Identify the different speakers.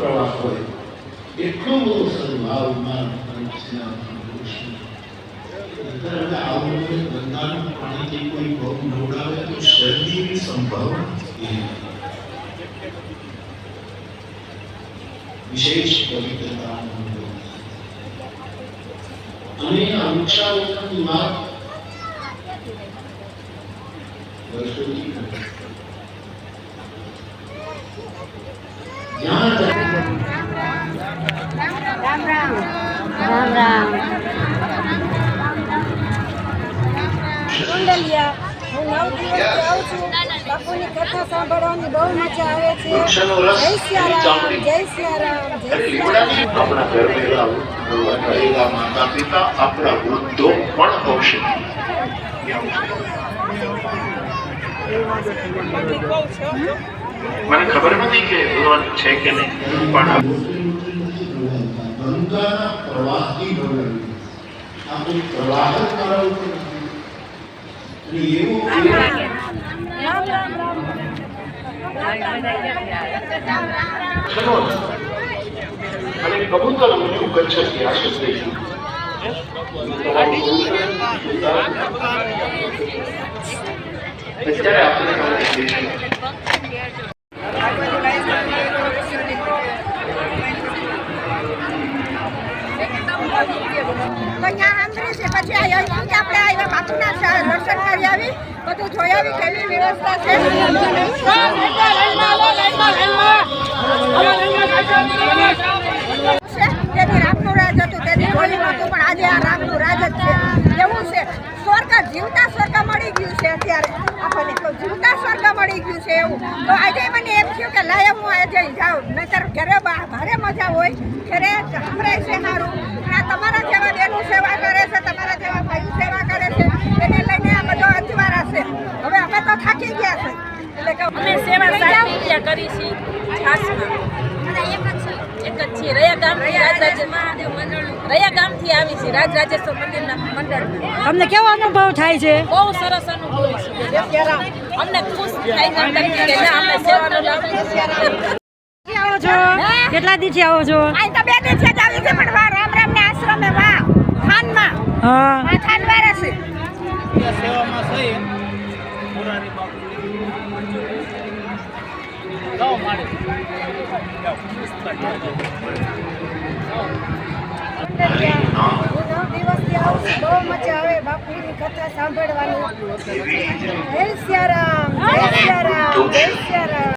Speaker 1: પ્રવાહ હોય એટલો બધો સદભાવ મારા કૃષ્ણ અત્યારે આવું કોઈ ગંગાનું પાણીથી કોઈ પગ નવડાવે તો શરદીની સંભાવના એ વિશેષ પવિત્રતા અને આ વૃક્ષારોપણની વાત વર્ષોથી કરી. જ્યાં
Speaker 2: રામ રામ.
Speaker 3: કુંડલિયા હું નવ દિવસથી આવું છું. બાપુની કથા સાંભળવાની બહુ મજા આવે છે. જય સિયારામ. જય સિયારામ જય સિયારામ
Speaker 1: માતા પિતા આપણા વૃદ્ધો પણ હોશે.
Speaker 4: મને ખબર નથી કે ભગવાન છે કે નહીં પણ
Speaker 1: ગંગાના પ્રવાહથી ભરાયું આ કોઈ પ્રવાહ જ મારા ઉપર નથી. અને એવો
Speaker 3: રામ રામ રામ
Speaker 4: શેનો અને કબૂતર મને ગચ્છતિ આ શબ્દ અત્યારે આપણે
Speaker 3: તો ત્યાં સાંભળ્યું છે, પછી અહીંથી આપણે આવ્યા બાપુના દર્શન કરી રાજ હતું તેની જોયું હતું, પણ આજે આ રામનું રાજ જ એવું છે. સ્વર્ગ, જીવતા સ્વર્ગ મળી ગયું છે અત્યારે. જીવતા સ્વર્ગ મળી ગયું છે એવું. તો આજે મને એમ થયું કે લાય હું આજે જાઉં. નહીતર ઘરે ભારે મજા હોય. ઘરે સંભળાય છે સારું અને આ તમારા જેવા બેનું સેવા કરે છે તમારા જેવા ભાઈ સેવા કરે છે એને લઈને આ બધો અજવાળા છે હવે અમે તો થાકી ગયા છે એટલે કે
Speaker 5: અમે સેવા સારી રીતે કરી છે ખાસમાં. એક જ છીએ. રયા ગામ રાજરાજેશ્વર મહાદેવ મંડળનું. રયા ગામથી આવી છે. રાજરાજેશ્વર મંદિરના મંડળના
Speaker 2: તમને કેવો અનુભવ થાય છે?
Speaker 5: બહુ સરસ અનુભવ છે. અમને ખુશ થાય છે. કે ના અમે સેવાનો લાભ
Speaker 2: આવો છો? કેટલા દિવસે આવો છો?
Speaker 3: અહીં તો બે દિવસે જ આવી છે પણ વા રામ રામ ને આશ્રમે વા થાનમાં
Speaker 2: હા.
Speaker 3: ખાન
Speaker 6: સેવામાં મુરારી બાપુ જાઓ મારે જાઓ
Speaker 3: હું નવ દિવસથી આવું છું બહુ મજા આવે બાપુની કથા સાંભળવાની. જય સિયારામ જય સિયારામ જય